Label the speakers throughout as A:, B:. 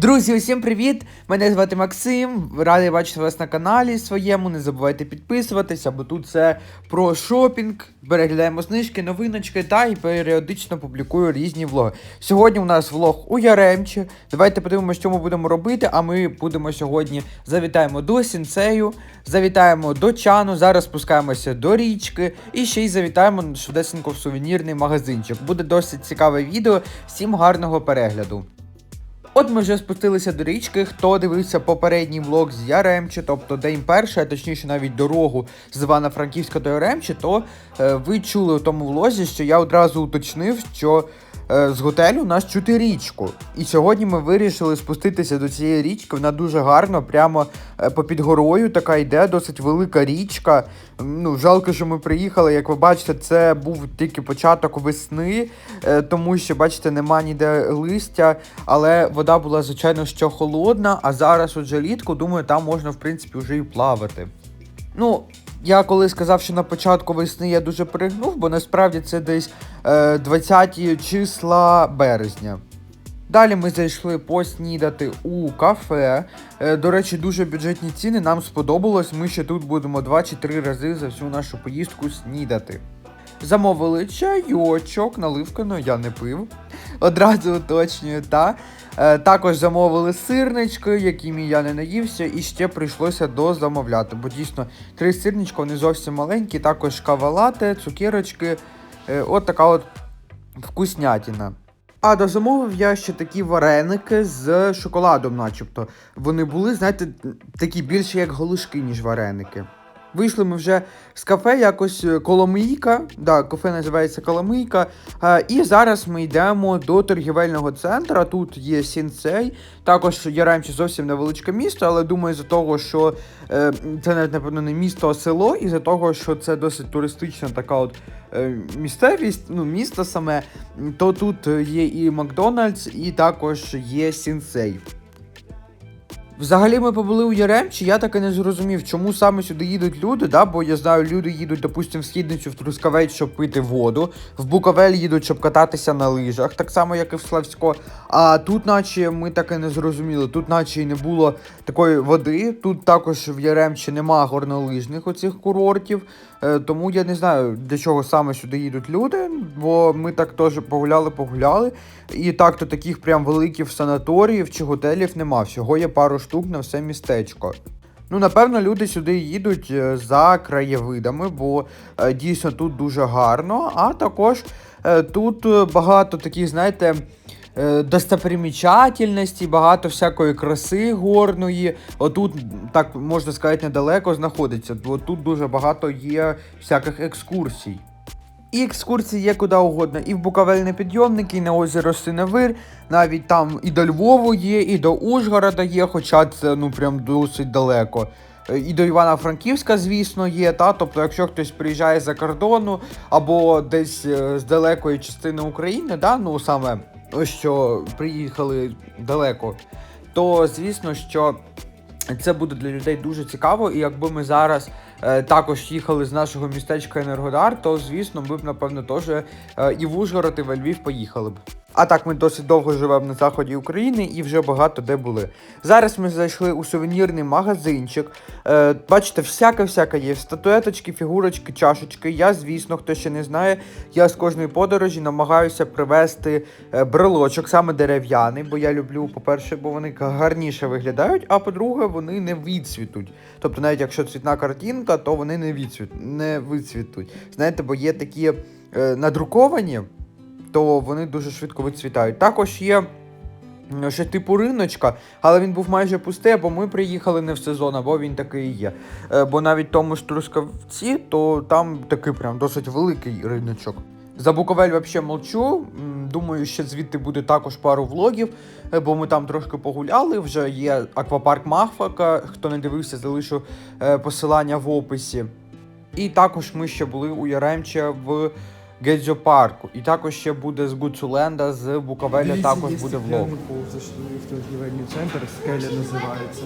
A: Друзі, усім привіт! Мене звати Максим. Радий бачити вас на каналі своєму. Не забувайте підписуватися, бо тут це про шопінг. Переглядаємо знижки, новиночки та й періодично публікую різні влоги. Сьогодні у нас влог у Яремчі. Давайте подивимося, що ми будемо робити. А ми будемо сьогодні завітаємо до Сінцею, завітаємо до Чану. Зараз спускаємося до річки і ще й завітаємо швидесенько в сувенірний магазинчик. Буде досить цікаве відео. Всім гарного перегляду. От ми вже спустилися до річки. Хто дивився попередній влог з Яремчі, тобто день перший, а точніше навіть дорогу з Івано-Франківська до Яремчі, то е, ви чули у тому влозі, що я одразу уточнив, що з готелю нас чути річку. І сьогодні ми вирішили спуститися до цієї річки. Вона дуже гарно, прямо е, попід горою така йде, досить велика річка. Ну, жалко, що ми приїхали. Як ви бачите, це був тільки початок весни, е, тому що, бачите, нема ніде листя, але вода була, звичайно, що холодна, а зараз уже літку, думаю, там можна, в принципі, вже і плавати. Ну, я коли сказав, що на початку весни я дуже перегнув, бо насправді це десь е, 20 числа березня. Далі ми зайшли поснідати у кафе. Е, До речі, дуже бюджетні ціни. Нам сподобалось. Ми ще тут будемо 2 чи 3 рази за всю нашу поїздку снідати. Замовили чайочок, наливкано я не пив. Одразу уточнюю, та. Е, також замовили сирнички, якими я не наївся, і ще прийшлося дозамовляти. Бо дійсно три сирничка, вони зовсім маленькі, також кавалати, цукерочки. Е, от така от вкуснятіна. А дозамовив я ще такі вареники з шоколадом, начебто. Вони були, знаєте, такі більше як голушки, ніж вареники. Вийшли ми вже з кафе, якось е, Коломийка. Да, кафе називається Коломийка. Е, і зараз ми йдемо до торгівельного центру. Тут є сінцей. Також Яремче зовсім невеличке місто, але думаю, з-за того, що е, це навіть, напевно, не місто, а село, і за того, що це досить туристична така от місцевість, ну, місто саме, то тут є і Макдональдс, і також є сінцей. Взагалі ми побули у Яремчі, я так і не зрозумів, чому саме сюди їдуть люди, да? бо я знаю, люди їдуть, допустимо, в східницю в Трускавець, щоб пити воду, в Буковель їдуть, щоб кататися на лижах, так само, як і в Славсько. А тут, наче, ми так і не зрозуміли, тут, наче, і не було такої води. Тут також в Яремчі нема горнолижних оцих курортів. Е, тому я не знаю, для чого саме сюди їдуть люди, бо ми так теж погуляли, погуляли. І так то таких прям великих санаторіїв чи готелів нема. Всього є пару штук на все містечко. Ну, напевно, люди сюди їдуть е, за краєвидами, бо е, дійсно тут дуже гарно. А також тут багато таких, знаєте, е, достопримічательностей, багато всякої краси горної. Отут, так можна сказати, недалеко знаходиться. Бо тут дуже багато є всяких екскурсій. І екскурсії є куди угодно. І в Буковельні підйомники, і на озеро Синевир. Навіть там і до Львову є, і до Ужгорода є, хоча це ну прям досить далеко. Е, І до Івано-Франківська, звісно, є. Та? Тобто, якщо хтось приїжджає за кордону або десь е, з далекої частини України, да? ну саме що приїхали далеко, то звісно, що це буде для людей дуже цікаво. І якби ми зараз е, також їхали з нашого містечка Енергодар, то звісно, ми б напевно теж е, і в Ужгород, і в Львів поїхали б. А так ми досить довго живемо на заході України і вже багато де були. Зараз ми зайшли у сувенірний магазинчик. Е, бачите, всяке-всяке є. Статуеточки, фігурочки, чашечки. Я, звісно, хто ще не знає, я з кожної подорожі намагаюся привезти е, брелочок, саме дерев'яний, бо я люблю, по-перше, бо вони гарніше виглядають, а по-друге, вони не відцвітуть. Тобто, навіть якщо цвітна картинка, то вони не відцвіт, не вицвітуть. Знаєте, бо є такі е, надруковані, то вони дуже швидко вицвітають. Також є. Ще типу риночка, але він був майже пустий, бо ми приїхали не в сезон, або він такий є. Е, бо навіть тому ж Трускавці, то там такий прям досить великий риночок. За Буковель взагалі молчу. Думаю, ще звідти буде також пару влогів, е, бо ми там трошки погуляли. Вже є аквапарк Махфака. Хто не дивився, залишу е, посилання в описі. І також ми ще були у Яремче в Гедзьо парку. І також ще буде з Гуцуленда, з Буковеля також буде влог.
B: пол зайшли в торгівельний центр, скеля називається.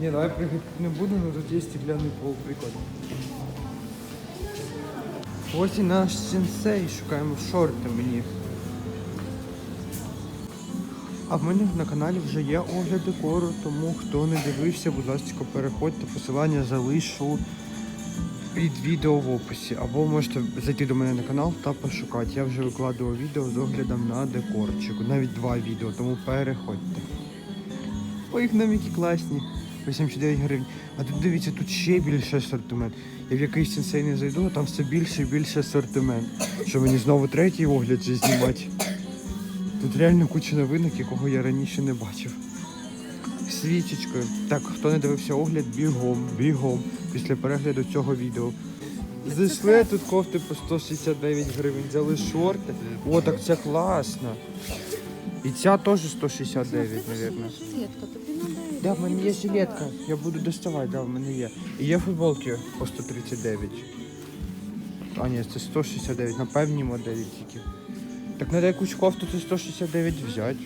B: Ні, давай прыгати не буду, але тут є стеклянний пол, прикольно. Ось і наш сенсей, шукаємо шорти мені.
A: А в мене на каналі вже є огляд декору, тому хто не дивився, будь ласка, переходьте, посилання залишу під відео в описі. Або можете зайти до мене на канал та пошукати. Я вже викладував відео з оглядом на декорчик. Навіть два відео, тому переходьте. Ой, нам які класні. 89 гривень. А тут дивіться, тут ще більше асортимент. Я в якийсь сенсей не зайду, а там все більше і більше асортимент. Що мені знову третій огляд вже знімати. Тут реально куча новинок, якого я раніше не бачив. Свічечкою. Так, хто не дивився огляд, бігом, бігом після перегляду цього відео. Зайшли тут кофти по 169 гривень, взяли шорти. О, так це класно. І ця теж 169, мабуть.
C: Тобі надо.
A: Да, в мене є жилетка. Я буду доставати, да, в мене є. І є футболки по 139. А ні, це 169, на певній моделі тільки. Так треба якусь кофту це 169 взяти.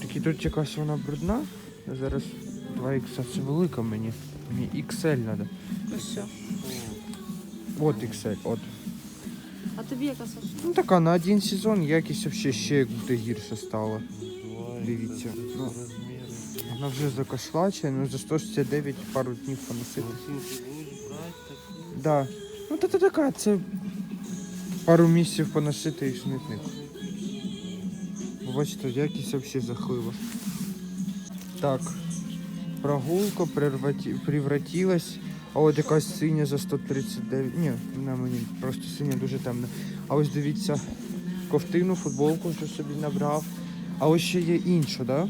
A: Тільки тут якась вона брудна. Я зараз 2 х це велика мені. Мені XL треба.
C: Ну все.
A: От XL, от.
C: А тобі яка Саша?
A: Ну така на один сезон якість взагалі ще як будто гірше стало. Дивіться. Ну, вона вже закашлаче, ну за 169 пару днів поносити. Да. Ну та та така, це пару місяців поносити і смітник. Бачите, якість взагалі захлива. Так. Прогулка превратилась. А от якась синя за 139. Ні, на мені просто синя дуже темна. А ось дивіться, ковтину, футболку вже собі набрав. А ось ще є інша, да?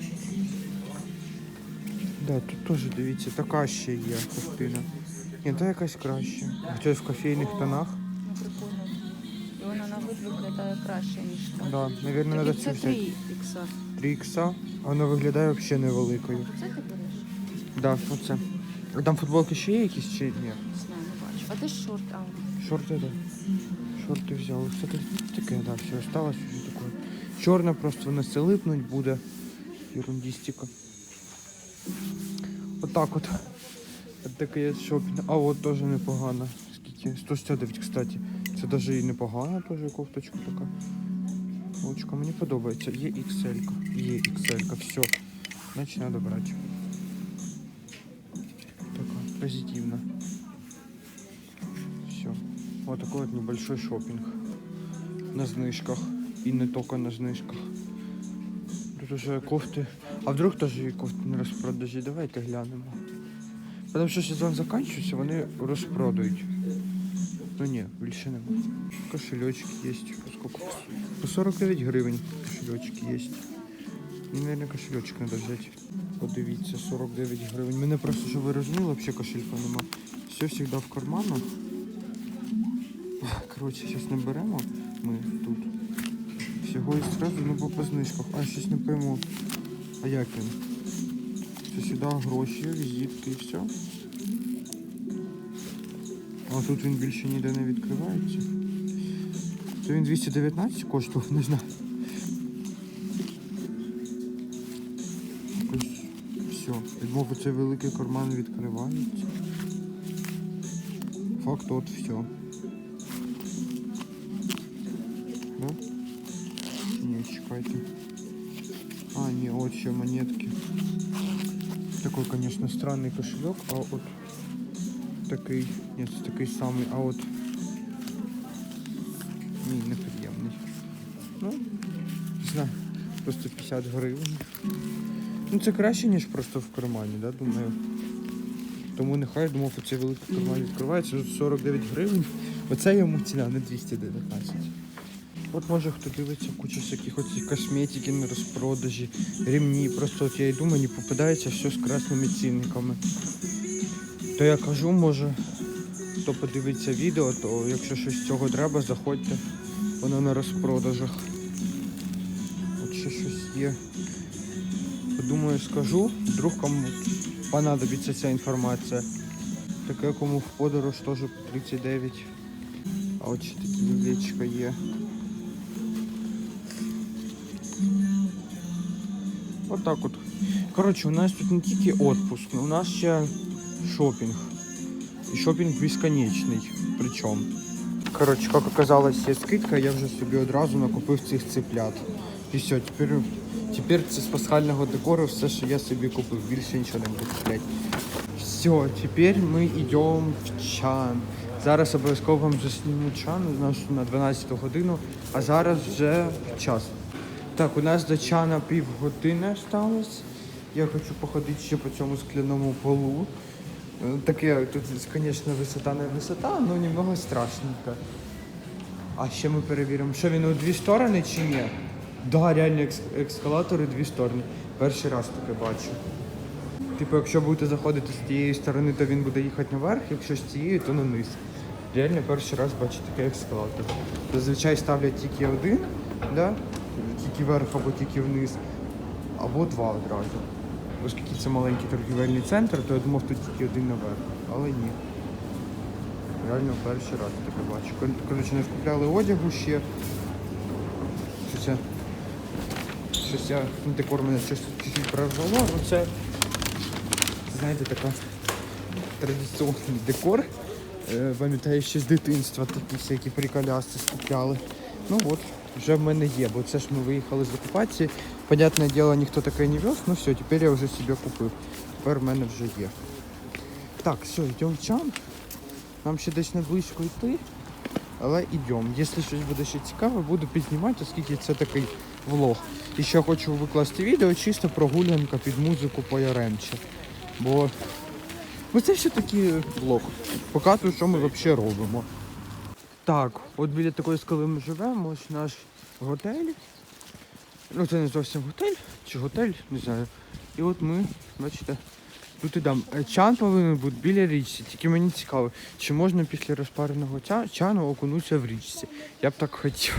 A: Да, тут теж дивіться, така ще є ковтина. Ні, та якась краща. Хоча в кофейних тонах.
C: Ну прикольно. І вона на вид виглядає краще, ніж та.
A: Да, треба цю
C: це 3 ікса.
A: 3 ікса, вона виглядає взагалі невеликою.
C: Це ти
A: Да, оце. А там футболки ще є якісь чи ні?
C: Не знаю, не бачу. А де ж шорт? А.
A: Шорти, да. Шорти взяли. Все таке, таке, да, все осталось вже таке. Чорна просто вона все липнуть буде. Ерундістика. Отак от. От такий от шопінг. А от теж непогано. Скільки? 169, кстати. Це навіть і непогана теж кофточка така. Очка, мені подобається. Є XL. Є XL, все. Значить треба брати. Позитивно. Все. Вот такой вот небольшой шопинг. На знижках. И не только на знижках. Тут уже кофты. А вдруг тоже і кофти на розпродажі? Давайте глянемо. Тому що сезон закінчується, вони розпродають. Ну ні, більше нема. Кошельочки є. Поскольку... По 49 гривень кошельочки є. Мені, наверное, кошельочок треба взяти. Подивіться, 49 гривень. Мене просто, щоб ви розуміли, взагалі кошелька нема. Все завжди в карманах. Коротше, зараз наберемо ми тут. Всього і зразу, ну по знижках. А щось не пойму. А як він? Це сюди гроші, візитки і все. А тут він більше ніде не відкривається. Це він 219 коштував, не знаю. Все. Відмову цей великий карман відкривається. Факт от все. Да? Не, чекайте. А, не, вот еще монетки. Такой, конечно, странный кошелек, а вот такий, нет, такий самий, а от ні, неприємний. Ну, не знаю, просто 50 гривень. Ну це краще, ніж просто в кармані, да, думаю. Тому нехай думав, оцей великий карман відкривається. Тут 49 гривень. Оце йому ціна не 219. От може хто дивиться куча всяких оці косметики на розпродажі, ремні. Просто от я йду, мені попадається все з красними цінниками. То я кажу, може, хто подивиться відео, то якщо щось з цього треба, заходьте. Воно на розпродажах. От ще щось є. Подумаю, скажу, вдруг кому понадобиться ця інформація. Таке кому в подорож теж 39. А от ще такі яєчка є. Отак от. Коротше, у нас тут не тільки отпуск, у нас ще шопінг. І шопінг безконечний. Причому. Коротше, як оказалось, є скидка, я вже собі одразу накупив цих цыплят. І все, тепер Тепер це з пасхального декору все, що я собі купив. Більше нічого не буду купляти. Все, тепер ми йдемо в чан. Зараз обов'язково вам засніму чан на 12 годину, а зараз вже час. Так, у нас до чана півгодини осталось. Я хочу походити ще по цьому скляному полу. Е, Таке, тут, звісно, висота не висота, але немного страшненько. А ще ми перевіримо, що він у дві сторони чи ні. Да, реально екс- ескалатори дві сторони. Перший раз таке бачу. Типу, якщо будете заходити з тієї сторони, то він буде їхати наверх, якщо з цієї, то на низ. Реально перший раз бачу такий ескалатор. Зазвичай ставлять тільки один, да? тільки вверх або тільки вниз, або два одразу. Оскільки це маленький торгівельний центр, то я думав тут тільки один наверх. Але ні. Реально перший раз таке бачу. Кор- Коротше, не скупляли одягу ще. Щось я. Щось я декор мене щось прорвало, ну це. Знаєте, така традиційний декор. Е, Пам'ятаю ще з дитинства такі всякі приколяси скупляли. Ну от, вже в мене є, бо це ж ми виїхали з окупації. Понятне діло, ніхто таке не вез, ну все, тепер я вже собі купив. Тепер в мене вже є. Так, все, йдемо в чан. Нам ще десь не близько йти, але йдемо. Якщо щось буде ще цікаве, буду піднімати, оскільки це такий влог. І ще хочу викласти відео чисто прогулянка під музику по Яремчі. Бо, бо це все-таки влог. Показую, що ми взагалі робимо. Так, от біля такої скали ми живемо, ось наш готель. Ну це не зовсім готель, чи готель, не знаю. І от ми, бачите, тут ідемо. Е, Чан повинен бути біля річці, тільки мені цікаво, чи можна після розпареного чану окунутися в річці. Я б так хотів.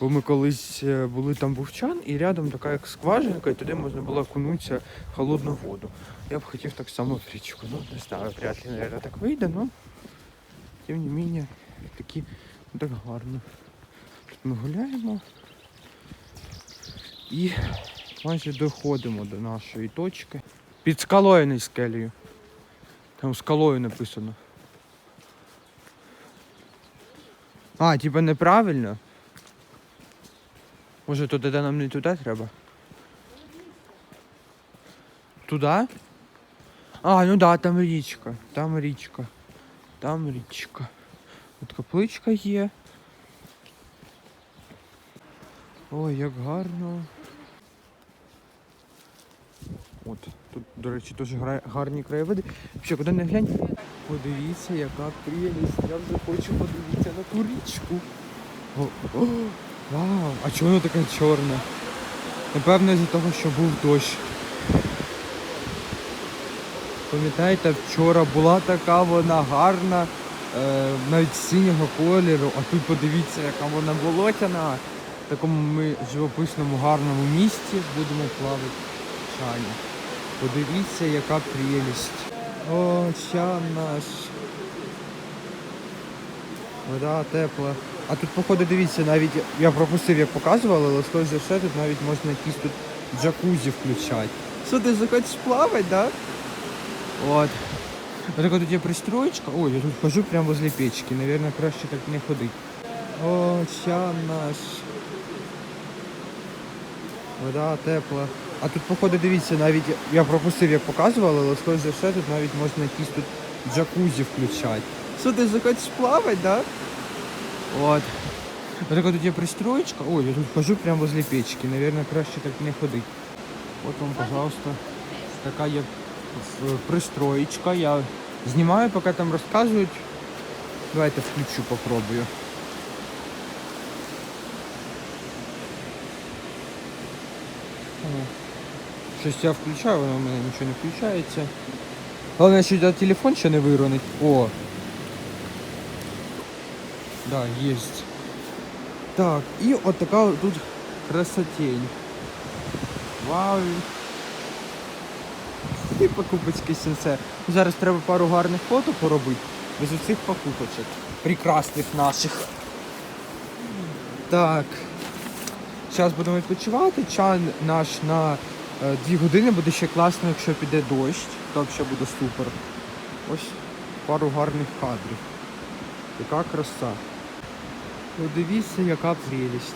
A: Бо ми колись е, були там був чан, і рядом така як скважинка, і туди можна було окунутися в холодну воду. Я б хотів так само в річку. Ну, не знаю, вряд ли, наверное, так вийде, але тим не менее, такі ну, так гарно. Тут ми гуляємо і майже доходимо до нашої точки. Під скалою не скелею. Там скалою написано. А, типа неправильно. Може туди де нам не туди треба? Туди? А, ну да, там річка. Там річка. Там річка. От капличка є. Ой, як гарно. От, тут, до речі, дуже гарні краєвиди. Ще куди не глянь. Подивіться, яка прелість. Я вже хочу подивитися на ту річку. О, о, вау! А чого воно таке чорне? Напевно, із-за того, що був дощ. Пам'ятаєте, вчора була така вона гарна, е, навіть синього кольору, а тут подивіться, яка вона болотяна. В такому ми живописному гарному місці будемо плавати чані. Подивіться, яка прелість. О, чан наш. Вода тепла. А тут, походу, дивіться, навіть я пропустив, як показували, але скоріш за все, тут навіть можна якісь тут джакузі включати. Що ти захочеш плавати, да? От. Вот така тут є пристроєчка. Ой, я тут хожу прямо возле печки. Наверное, краще так не ходити. О, чан наш. Вода тепла. А тут, походу, дивіться, навіть я пропустив, як показували, але скоріш за все, тут навіть можна якісь тут джакузі включати. Що ти захочеш плавати, да? От. Вот така тут є пристроєчка. Ой, я тут хожу прямо возле печки. Наверное, краще так не ходити. От вам, пожалуйста, така є в- пристроєчка. Я знімаю, поки там розказують. Давайте включу, попробую. Щось я включаю, воно в мене нічого не включається. Головне, що телефон ще не виронить. О! Да, есть. Так, і от така тут красотень. Вау. І покупочки сенсе. Зараз треба пару гарних фото поробити. Без усіх покупочок. Прекрасних наших. Так. Зараз будемо відпочивати. Чан наш на е, дві години буде ще класно, якщо піде дощ, то взагалі буде супер. Ось пару гарних кадрів. Яка краса. Ну дивіться, яка прелість.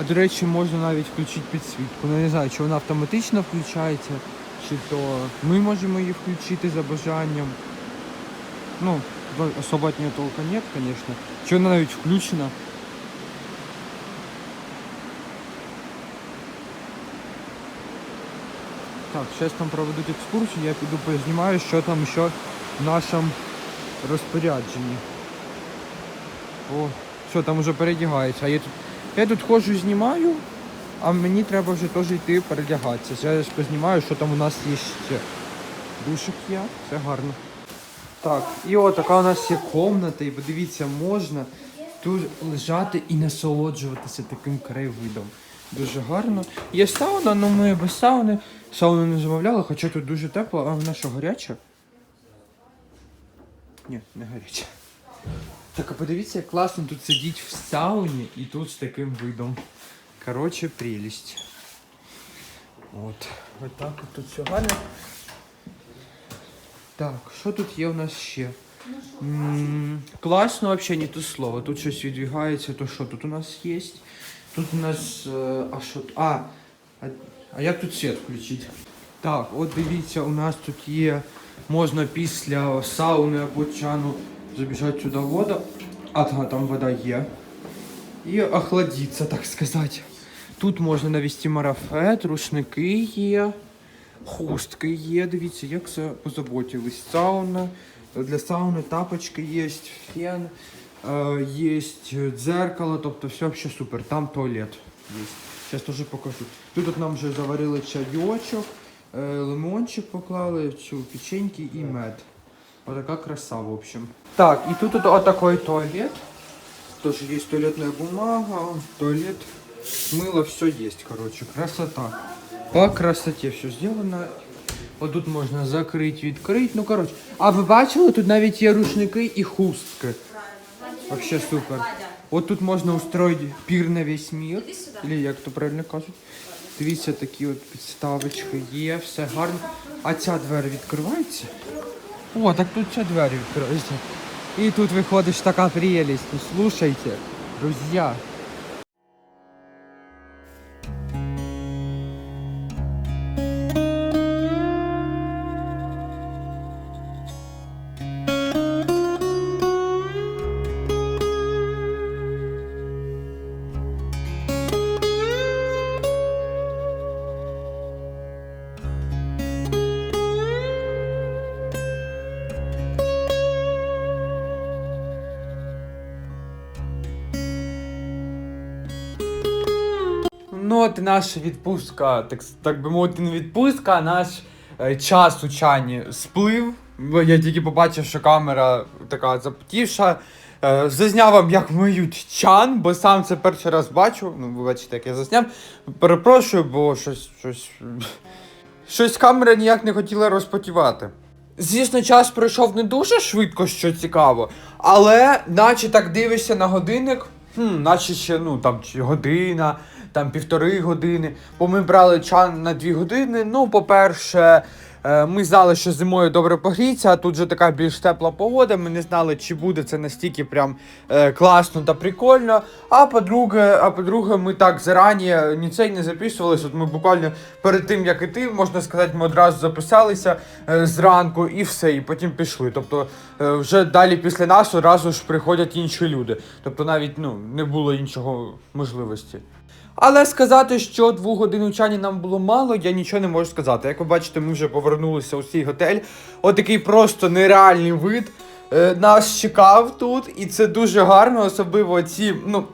A: А до речі, можна навіть включити підсвітку. Ну, я не знаю, чи вона автоматично включається, чи то ми можемо її включити за бажанням. Ну, особо от нее толка нет, конечно. Чи вона навіть включена. Так, зараз там проведуть екскурсію, я піду познімаю, що там ще нашому розпорядженні. О, що там вже передягається. Я тут, я тут ходжу, знімаю, а мені треба вже теж йти передягатися. Зараз познімаю, що там у нас є ще. Душик є, все гарно. Так, і от така у нас є комната, і подивіться, можна тут лежати і насолоджуватися таким краєвидом. Дуже гарно. Є сауна, але ми без сауни. Сауну не замовляли, хоча тут дуже тепло, а вона що, гаряча? Ні, не гаряча. Так, а подивіться, як класно тут сидіть в сауні і тут з таким видом. Коротше, прелість. От. Ось так от тут все гарно. Так, що тут є у нас ще? М, Класно, взагалі не то слово. Тут щось відвігається, то що тут у нас є? Тут у нас. е, А що? а, а як тут світ включити? Так, от дивіться, у нас тут є. Можна після сауни або чану забіжати сюди в воду. Ага, там вода є. І охладитися, так сказати. Тут можна навести марафет, рушники є. Хустки є, дивіться, як це позаботились. Сауна. Для сауни тапочки є, фен, е, є дзеркало, тобто все вообще супер. Там туалет є. Зараз теж покажу. Тут нам вже заварили чайочок, лимончик поклали, цю печеньки і мед. Отака краса, в общем. Так, і тут от, отакой туалет. Тоже есть туалетная бумага, туалет, мыло, все есть, короче, красота. По красоте все сделано. От тут можна закрити, відкрити. Ну, коротше. А ви бачили, тут навіть є рушники і хустки. Вообще супер. От тут можна устроїти пір на весь мір. Или як то правильно кажуть. Дивіться, такі от підставочки є, все гарно. А ця двері відкривається? О, так тут ця двері відкривається. І тут виходиш така прелість. Ну, слушайте, друзі.
D: І наша відпустка, так, так би мовити, не відпустка, а наш е, час у чані сплив. Я тільки побачив, що камера така запотівша. Е, зазняв вам, як миють чан, бо сам це перший раз бачу. Ну, ви бачите, як я засняв. Перепрошую, бо щось. щось. Щось камера ніяк не хотіла розпотівати. Звісно, час пройшов не дуже швидко, що цікаво, але наче так дивишся на годинник, хм, наче ще ну там година, там півтори години. Бо ми брали чан на дві години. Ну, по-перше, ми знали, що зимою добре погріться, а тут же така більш тепла погода. Ми не знали, чи буде це настільки прям е, класно та прикольно. А по-друге, а по-друге, ми так зарані ні цей не записувалися. От ми буквально перед тим, як іти, можна сказати, ми одразу записалися е, зранку і все, і потім пішли. Тобто е, вже далі після нас одразу ж приходять інші люди. Тобто навіть ну, не було іншого можливості. Але сказати, що двох годин у нам було мало, я нічого не можу сказати. Як ви бачите, ми вже повернулися у свій готель. Отакий просто нереальний вид. Е, нас чекав тут, і це дуже гарно, особливо ці, ну.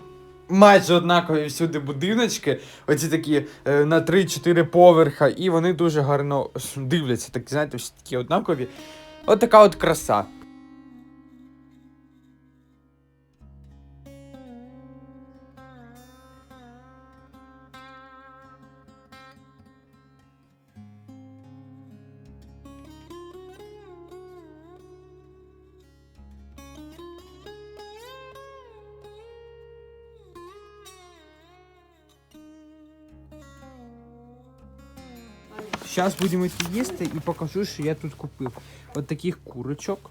D: Майже однакові всюди будиночки, оці такі е, на 3-4 поверха, і вони дуже гарно дивляться, так знаєте, всі такі однакові. От така от краса.
A: Зараз будемо йти їсти і покажу, що я тут купив. От таких курочок.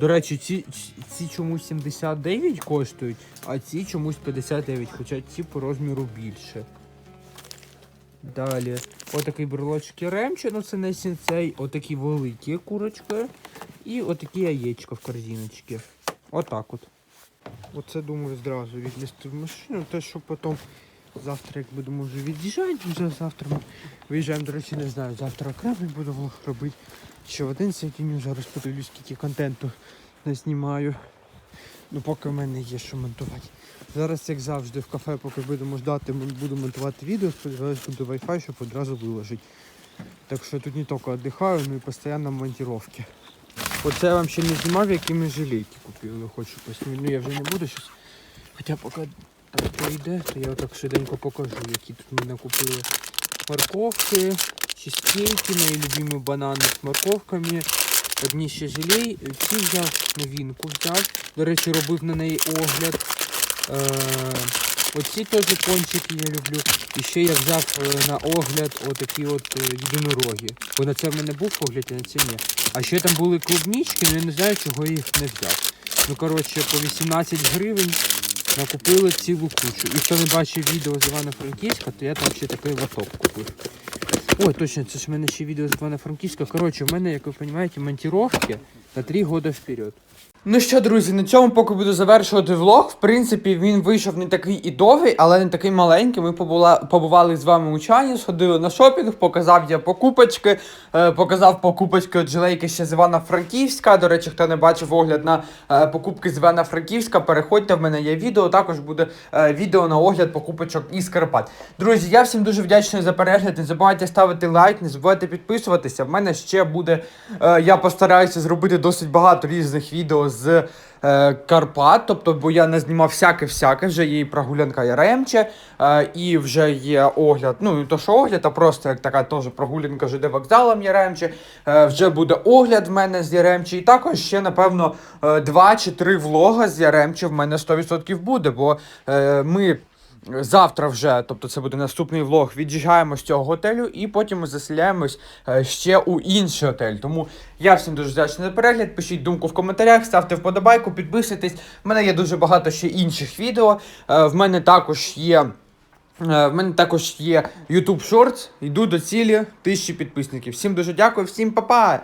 A: До речі, ці, ці чомусь 79 коштують, а ці чомусь 59, хоча ці по розміру більше. Далі. Отакий брелочки ремче, ну це не сінцей, отакі великі курочки. І отакі яєчка в корзиночці. Отак от. Оце думаю зразу віднести в машину, те, що потім завтра, як будемо вже від'їжджати, вже завтра ми виїжджаємо, до речі, не знаю, завтра окремий буду влог робити. Ще в один сьогодні зараз подивлюсь, скільки контенту не знімаю. Ну поки в мене є що монтувати. Зараз, як завжди, в кафе, поки будемо ждати, буду монтувати відео, сподіваюся, буде Wi-Fi, щоб одразу виложити. Так що тут не тільки віддихаю, ну і постійно монтировки. Оце я вам ще не знімав, які ми жилетки купили, хочу посняти. Ну я вже не буду щось. Хоча поки так прийде, то я отак швиденько покажу, які тут ми накупили морковки, чизкейки, мої любимі банани з морковками. Одні ще жилей. Ці взяв новинку взяв. До речі, робив на неї огляд. Е, оці теж кончики я люблю. І ще я взяв е, на огляд отакі от е, єдинороги. Бо на це в мене був огляд, а на це ні. А ще там були клубнички, але я не знаю, чого їх не взяв. Ну, коротше, по 18 гривень накупили цілу кучу. І хто не бачив відео з Івано-Франківська, то я там ще такий лоток купив. Ой, точно, це ж в мене ще відео з Івано-Франківська. Коротше, в мене, як ви розумієте, монтировки на 3 роки вперед.
D: Ну що, друзі, на цьому поки буду завершувати влог. В принципі, він вийшов не такий і довгий, але не такий маленький. Ми побула, побували з вами у чані, сходили на шопінг, показав я покупочки, е, показав покупочки от жилейки ще з Івана-Франківська. До речі, хто не бачив огляд на е, покупки з Івана-Франківська, переходьте, в мене є відео. Також буде е, відео на огляд покупочок із Карпат. Друзі, я всім дуже вдячний за перегляд. Не забувайте ставити лайк, не забувайте підписуватися. В мене ще буде. Е, я постараюся зробити досить багато різних відео з е, Карпат. Тобто, бо я не знімав всяке-всяке, вже є і прогулянка Яремче, е, і вже є огляд. Ну, не то що огляд, а просто як така теж прогулянка ЖД вокзалом Яремче. Е, вже буде огляд в мене з Яремче. І також ще, напевно, е, два чи три влога з Яремче в мене 100% буде, бо е, ми. Завтра вже, тобто це буде наступний влог. Від'їжджаємо з цього готелю і потім ми заселяємось е, ще у інший готель. Тому я всім дуже вдячний за перегляд. Пишіть думку в коментарях, ставте вподобайку, підписуйтесь. В мене є дуже багато ще інших відео. Е, В мене також є. е, В мене також є YouTube Shorts. Йду до цілі тисячі підписників. Всім дуже дякую, всім па-па!